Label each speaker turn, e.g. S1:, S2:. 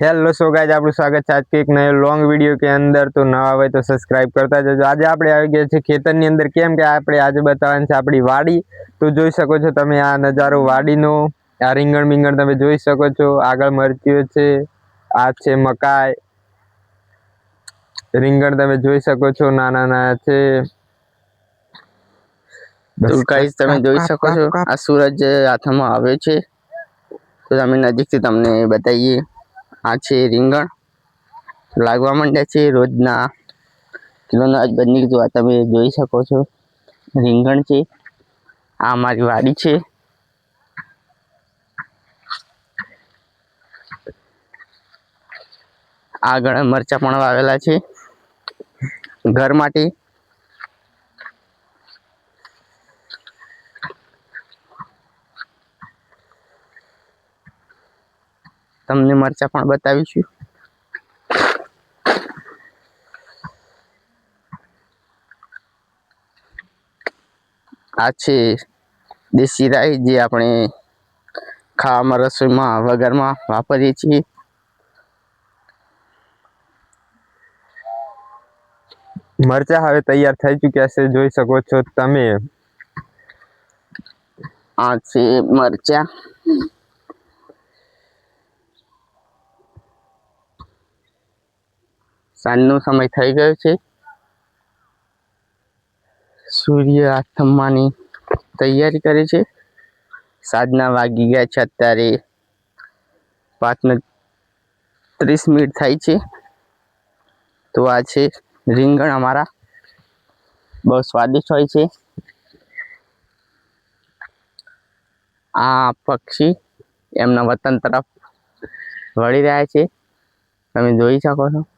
S1: Hello so guys આપણું સ્વાગત છે આજ કે એક નયો લોંગ વીડિયો કે અંદર. તો નવા હોય તો સબસ્ક્રાઇબ કરતા જજો. આજે આપણે આવી ગયા છે ખેતરની અંદર. કેમ કે આપણે આજે બતાવવાની છે આપણી વાડી. તો જોઈ શકો છો તમે આ નજારો વાડીનો. આ રીંગણ બીંગણ તમે જોઈ શકો છો. આગળ મરચીઓ છે આ છે મકાઈ. રીંગણ તમે જોઈ શકો છો નાના નાના છે.
S2: તો તમે જોઈ શકો છો. આ સૂરજ હાથમાં આવ્યો છે. તો તમે નજીકથી તમને બતાવીએ. આ છે રીંગણ. લાગવા માંડ્યા છે રોજના કિલોના આજ બની ગયું. આ તમે જોઈ શકો છો. રીંગણ છે. આ મારી વાડી છે. આગળ મરચા પણ વાવેલા છે. ઘર માટે તમને મરચા પણ બતાવીશું. આ છે દેશી રાઈ જે આપણે ખાવામાં રસોઈમાં વગરમાં વાપરીએ છીએ.
S1: મરચા હવે તૈયાર થઈ ચૂક્યા છે જોઈ શકો છો તમે.
S2: આ છે મરચા. સાંજનો સમય થઈ ગયો છે. સૂર્ય આથમવાની તૈયારી કરે છે. સાંજના વાગી ગયા છે અત્યારે. પાંચને ત્રીસ મિનિટ થાય છે. તો આ છે રીંગણ અમારા. બહુ સ્વાદિષ્ટ હોય છે. આ પક્ષી એમના વતન તરફ વળી રહ્યા છે. તમે જોઈ શકો છો.